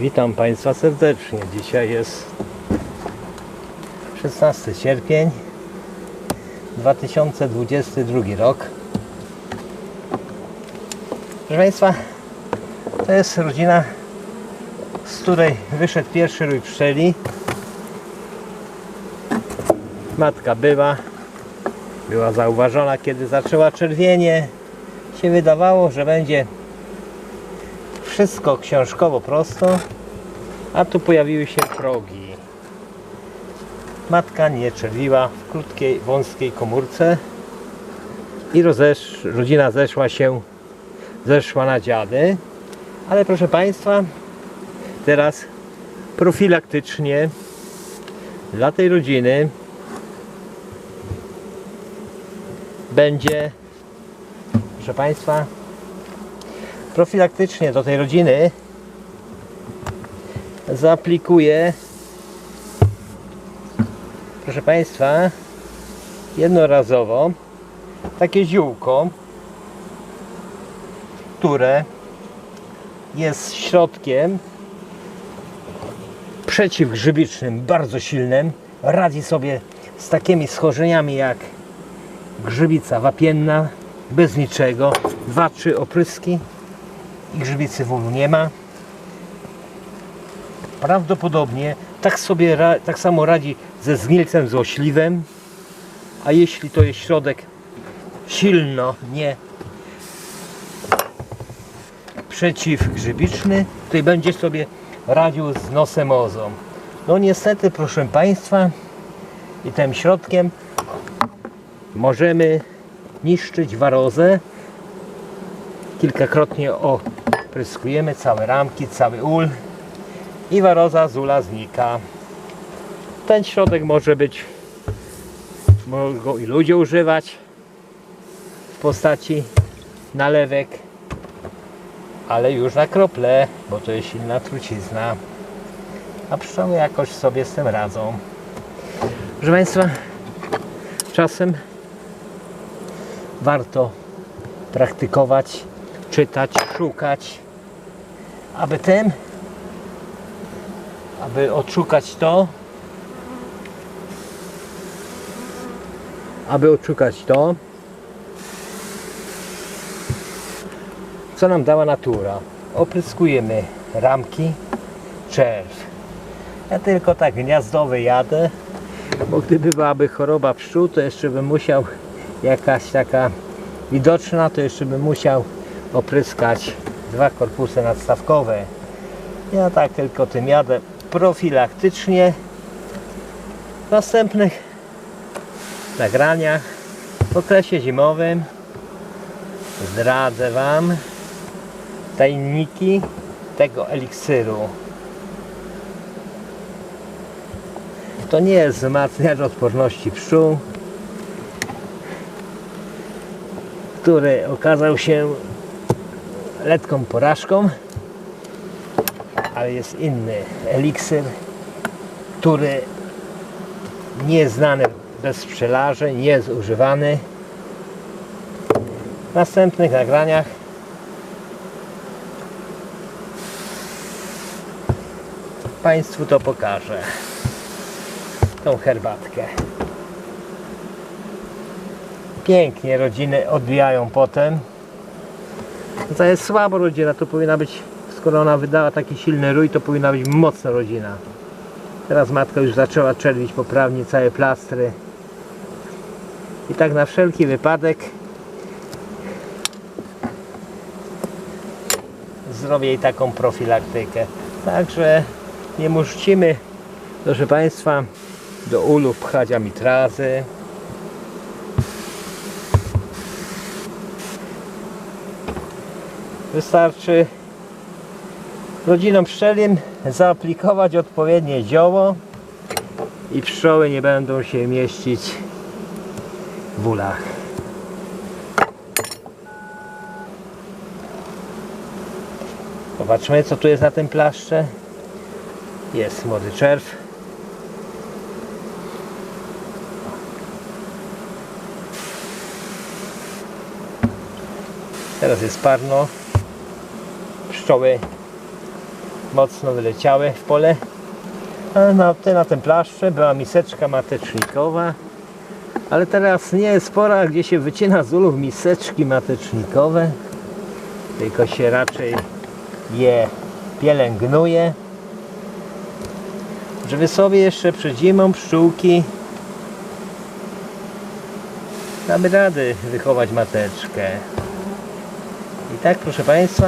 Witam Państwa serdecznie. Dzisiaj jest 16 sierpień 2022 rok. Proszę Państwa, to jest rodzina, z której wyszedł pierwszy rój pszczeli. Matka była, była zauważona, kiedy zaczęła czerwienie. Się wydawało, że będzie wszystko książkowo prosto, a tu pojawiły się progi. Matka nie czerwiła w krótkiej, wąskiej komórce i rozesz, rodzina zeszła się, zeszła na dziady. Ale proszę Państwa, teraz profilaktycznie dla tej rodziny będzie, proszę Państwa, profilaktycznie do tej rodziny zaaplikuję proszę Państwa jednorazowo takie ziółko które jest środkiem przeciwgrzybicznym bardzo silnym. Radzi sobie z takimi schorzeniami jak grzybica wapienna bez niczego dwa, trzy opryski i grzybicy w ulu nie ma. Prawdopodobnie tak sobie tak samo radzi ze zgnilcem złośliwym, a jeśli to jest środek silno nie przeciwgrzybiczny, to będzie sobie radził z nosemozą. No niestety, proszę Państwa, i tym środkiem możemy niszczyć warozę. Kilkakrotnie opryskujemy całe ramki, cały ul i waroza z ula znika. Ten środek może być, mogą i ludzie używać w postaci nalewek, ale już na krople, bo to jest silna trucizna. A pszczoły jakoś sobie z tym radzą. Proszę Państwa, czasem warto praktykować, czytać, szukać, aby tym, aby odszukać to, aby odszukać to, co nam dała natura. Opryskujemy ramki, czerw. Ja tylko tak gniazdowy jadę, bo gdyby byłaby choroba pszczół, to jeszcze bym musiał jakaś taka widoczna, to jeszcze bym musiał opryskać dwa korpusy nadstawkowe. Ja tak tylko tym jadę profilaktycznie. W następnych nagraniach w okresie zimowym zdradzę Wam tajniki tego eliksiru. To nie jest wzmacniacz odporności pszczół, który okazał się letką porażką, ale jest inny eliksir, który nie jest znany bez pszczelarzy, nie jest używany. W następnych nagraniach Państwu to pokażę. Tą herbatkę. Pięknie rodziny odbijają potem. To jest słaba rodzina, to powinna być, skoro ona wydała taki silny rój, to powinna być mocna rodzina. Teraz matka już zaczęła czerwić poprawnie całe plastry. I tak na wszelki wypadek zrobię jej taką profilaktykę. Także nie musimy, proszę Państwa, do ulu pchać amitrazy. Wystarczy rodzinom pszczelim zaaplikować odpowiednie zioło i pszczoły nie będą się mieścić w ulach. Zobaczmy co tu jest na tym plaszcze. Jest młody czerw. Teraz jest parno. Pszczoły mocno wyleciały w pole. A na, te, na tym plaszcze była miseczka matecznikowa. Ale teraz nie jest pora, gdzie się wycina z ulów miseczki matecznikowe. Tylko się raczej je pielęgnuje. Żeby sobie jeszcze przed zimą pszczółki damy rady wychować mateczkę. I tak proszę Państwa,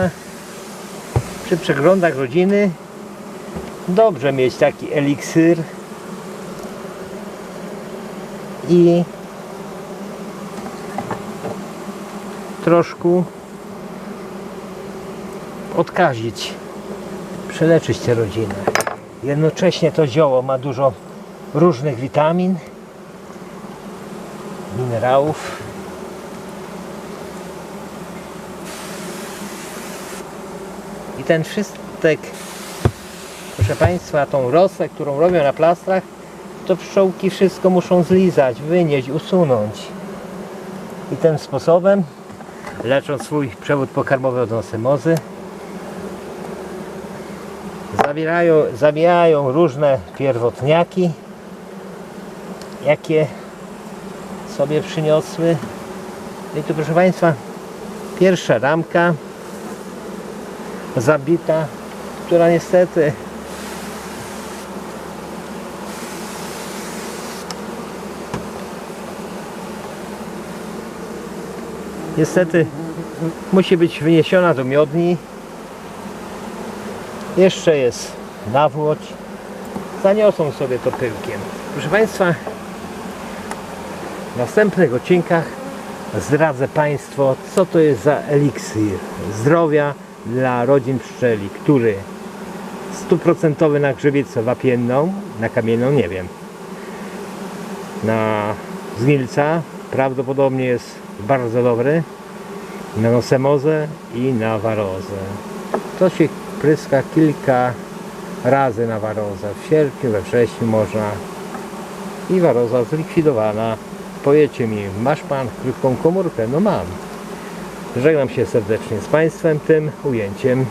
przy przeglądach rodziny dobrze mieć taki eliksir i troszkę odkazić, przeleczyć tę rodzinę. Jednocześnie to zioło ma dużo różnych witamin, minerałów. I ten wszystek, proszę Państwa, tą rosę, którą robią na plastrach, to pszczółki wszystko muszą zlizać, wynieść, usunąć. I tym sposobem leczą swój przewód pokarmowy od nosymozy. Zabierają, zabijają różne pierwotniaki, jakie sobie przyniosły. I tu proszę Państwa, pierwsza ramka zabita, która niestety niestety musi być wyniesiona do miodni. Jeszcze jest nawłoć. Zaniosą sobie to pyłkiem. Proszę Państwa, w następnych odcinkach zdradzę Państwu, co to jest za eliksir zdrowia dla rodzin pszczeli, który stuprocentowy na grzybicę wapienną, na kamienną nie wiem. Na zgnilca prawdopodobnie jest bardzo dobry, na nosemozę i na warozę. To się pryska kilka razy na warozę. W sierpniu, we wrześniu można i waroza zlikwidowana. Powiecie mi, masz pan krótką komórkę? No mam. Żegnam się serdecznie z Państwem tym ujęciem.